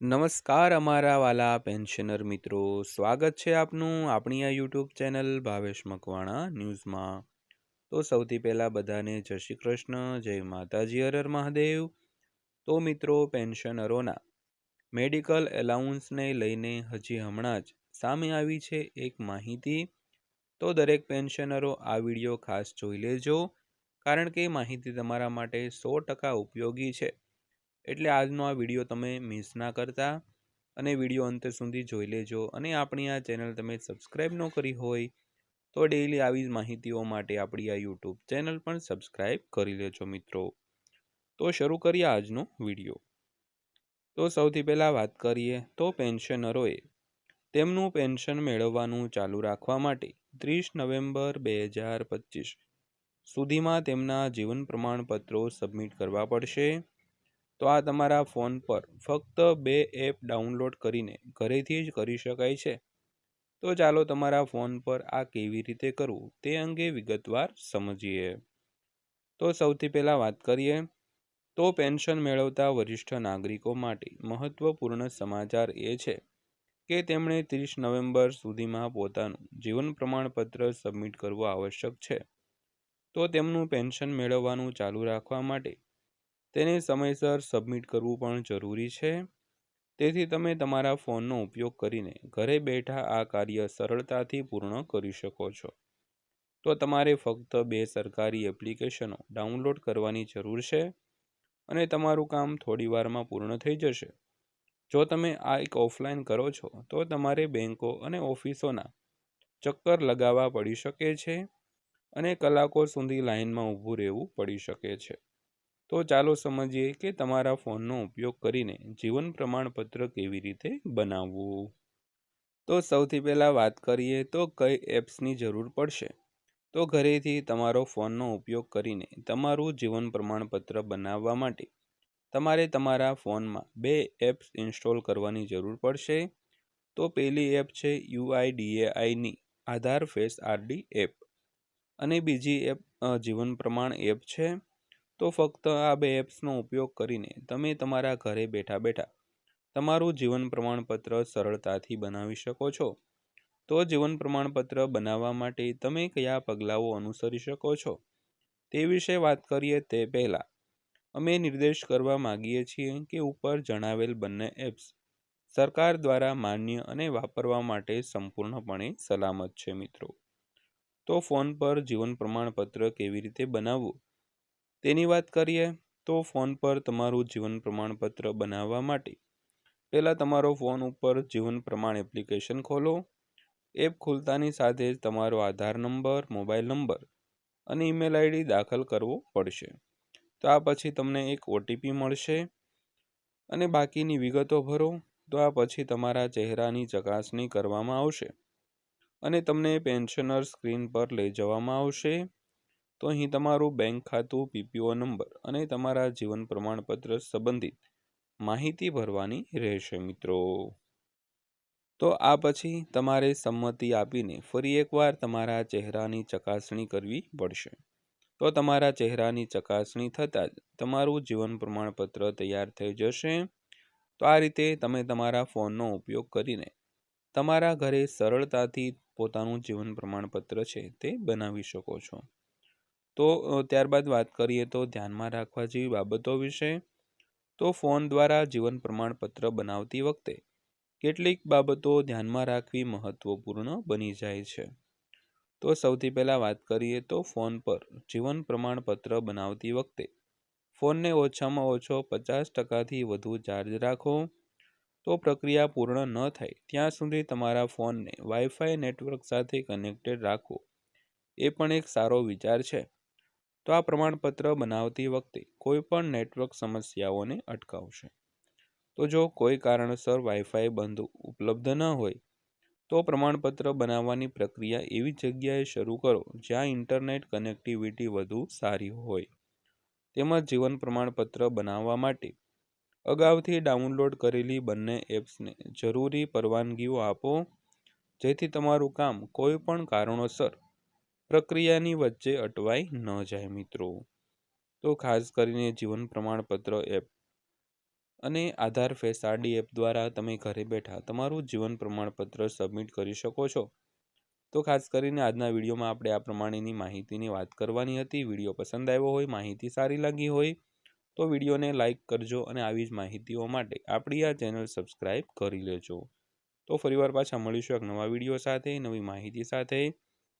નમસ્કાર અમારા વાલા પેન્શનર મિત્રો. સ્વાગત છે આપનું આપણી આ યુટ્યુબ ચેનલ ભાવેશ મકવાણા ન્યૂઝમાં. તો સૌથી પહેલાં બધાને જય શ્રી કૃષ્ણ, જય માતાજી હરર મહાદેવ. તો મિત્રો, પેન્શનરોના મેડિકલ એલાઉન્સને લઈને હજી હમણાં જ સામે આવી છે એક માહિતી. તો દરેક પેન્શનરો આ વીડિયો ખાસ જોઈ લેજો, કારણ કે માહિતી તમારા માટે સો ટકા ઉપયોગી છે. એટલે આજનો આ વીડિયો તમે મિસ ના કરતા અને વીડિયો અંત સુધી જોઈ લેજો. અને આપણી આ ચેનલ તમે સબસ્ક્રાઈબ ન કરી હોય તો ડેઈલી આવી જ માહિતીઓ માટે આપણી આ યુટ્યુબ ચેનલ પણ સબસ્ક્રાઈબ કરી લેજો મિત્રો. તો શરૂ કરીએ આજનો વીડિયો. તો સૌથી પહેલાં વાત કરીએ તો પેન્શનરોએ તેમનું પેન્શન મેળવવાનું ચાલુ રાખવા માટે ત્રીસ નવેમ્બર બે હજાર પચીસ સુધીમાં તેમના જીવન પ્રમાણપત્રો સબમિટ કરવા પડશે. તો આ તમારા ફોન પર ફક્ત બે એપ ડાઉનલોડ કરીને ઘરેથી જ કરી શકાય છે. તો ચાલો તમારા ફોન પર આ કેવી રીતે કરવું તે અંગે વિગતવાર સમજીએ. તો સૌથી પહેલાં વાત કરીએ, તો પેન્શન મેળવતા વરિષ્ઠ નાગરિકો માટે મહત્વપૂર્ણ સમાચાર એ છે કે તેમણે ત્રીસ નવેમ્બર સુધીમાં પોતાનું જીવન પ્રમાણપત્ર સબમિટ કરવું આવશ્યક છે. તો તેમનું પેન્શન મેળવવાનું ચાલુ રાખવા માટે તેને સમયસર સબમિટ કરવું પણ જરૂરી છે. તેથી તમે તમારા ફોનનો ઉપયોગ કરીને ઘરે બેઠા આ કાર્ય સરળતાથી પૂર્ણ કરી શકો છો. તો તમારે ફક્ત બે સરકારી એપ્લિકેશનો ડાઉનલોડ કરવાની જરૂર છે અને તમારું કામ થોડી વારમાં પૂર્ણ થઈ જશે. જો તમે આ એક ઓફલાઈન કરો છો, તો તમારે બેન્કો અને ઓફિસોના ચક્કર લગાવવા પડી શકે છે અને કલાકો સુધી લાઇનમાં ઊભું રહેવું પડી શકે છે. તો ચાલો સમજીએ કે તમારા ફોનનો ઉપયોગ કરીને જીવન પ્રમાણપત્ર કેવી રીતે બનાવવું? તો સૌથી પહેલાં વાત કરીએ તો કઈ એપ્સની જરૂર પડશે? તો ઘરેથી તમારો ફોનનો ઉપયોગ કરીને તમારું જીવન પ્રમાણપત્ર બનાવવા માટે તમારે તમારા ફોનમાં બે એપ્સ ઇન્સ્ટોલ કરવાની જરૂર પડશે. તો પહેલી એપ છે યુઆઈડીએઆઈની આધાર ફેસ આરડી એપ અને બીજી એપ જીવન પ્રમાણ એપ છે તો ફક્ત આ બે એપ્સનો ઉપયોગ કરીને તમે તમારા ઘરે બેઠા બેઠા તમારું જીવન પ્રમાણપત્ર સરળતાથી બનાવી શકો છો. તો જીવન પ્રમાણપત્ર બનાવવા માટે તમે કયા પગલાઓ અનુસરી શકો છો? તે વિશે વાત કરીએ તે પહેલાં. અમે નિર્દેશ કરવા માગીએ છીએ કે ઉપર જણાવેલ બંને એપ્સ સરકાર દ્વારા માન્ય અને વાપરવા માટે સંપૂર્ણપણે સલામત છે મિત્રો. તો ફોન પર જીવન પ્રમાણપત્ર કેવી રીતે બનાવવું? તેની વાત કરીએ તો ફોન પર તમારું જીવન પ્રમાણપત્ર બનાવવા માટે. પહેલાં તમારો ફોન ઉપર જીવન પ્રમાણ એપ્લિકેશન ખોલો. એપ ખુલતાની સાથે જ તમારો આધાર નંબર, મોબાઈલ નંબર અને ઈમેલ આઈડી દાખલ કરવો પડશે. તો આ પછી તમને એક ઓટીપી મળશે અને બાકીની વિગતો ભરો. તો આ પછી તમારા ચહેરાની ચકાસણી કરવામાં આવશે અને તમને પેન્શનર સ્ક્રીન પર લઈ જવામાં આવશે. તો અહીં તમારું બેંક ખાતું, પીપીઓ નંબર અને તમારા જીવન પ્રમાણપત્ર સંબંધિત માહિતી ભરવાની રહેશે મિત્રો. તો આ પછી તમારે સંમતિ આપીને ફરી એકવાર તમારા ચહેરાની ચકાસણી કરવી પડશે. તો તમારા ચહેરાની ચકાસણી થતાં જ તમારું જીવન પ્રમાણપત્ર તૈયાર થઈ જશે. તો આ રીતે તમે તમારા ફોનનો ઉપયોગ કરીને તમારા ઘરે સરળતાથી પોતાનું જીવન પ્રમાણપત્ર છે તે બનાવી શકો છો. તો ત્યારબાદ વાત કરીએ તો ધ્યાનમાં રાખવા જેવી બાબતો વિશે, તો ફોન દ્વારા જીવન પ્રમાણપત્ર બનાવતી વખતે કેટલીક બાબતો ધ્યાનમાં રાખવી મહત્વપૂર્ણ બની જાય છે. તો સૌથી પહેલાં વાત કરીએ તો ફોન પર જીવન પ્રમાણપત્ર બનાવતી વખતે ફોનને ઓછામાં ઓછો પચાસ ટકાથી વધુ ચાર્જ રાખો. તો પ્રક્રિયા પૂર્ણ ન થાય ત્યાં સુધી તમારા ફોનને વાઈફાઈ નેટવર્ક સાથે કનેક્ટેડ રાખવો એ પણ એક સારો વિચાર છે. તો આ પ્રમાણપત્ર બનાવતી વખતે કોઈ પણ નેટવર્ક સમસ્યાઓને અટકાવશે. તો જો કોઈ કારણસર વાઈફાઈ બંધ ઉપલબ્ધ ન હોય, તો પ્રમાણપત્ર બનાવવાની પ્રક્રિયા એવી જગ્યાએ શરૂ કરો જ્યાં ઇન્ટરનેટ કનેક્ટિવિટી વધુ સારી હોય. તેમજ જીવન પ્રમાણપત્ર બનાવવા માટે અગાઉથી ડાઉનલોડ કરેલી બંને એપ્સને જરૂરી પરવાનગીઓ આપો, જેથી તમારું કામ કોઈ પણ કારણોસર પ્રક્રિયાની વચ્ચે અટવાઈ ન જાય મિત્રો. તો ખાસ કરીને જીવન પ્રમાણપત્ર એપ અને આધાર ફેસ આરડી એપ દ્વારા તમે ઘરે બેઠા તમારું જીવન પ્રમાણપત્ર સબમિટ કરી શકો છો. તો ખાસ કરીને આજના વિડીયોમાં આપણે આ પ્રમાણેની માહિતીની વાત કરવાની હતી. વીડિયો પસંદ આવ્યો હોય, માહિતી સારી લાગી હોય, તો વિડીયોને લાઇક કરજો અને આવી જ માહિતીઓ માટે આપણી આ ચેનલ સબસ્ક્રાઈબ કરી લેજો. તો ફરીવાર પાછા મળીશું એક નવા વીડિયો સાથે, નવી માહિતી સાથે.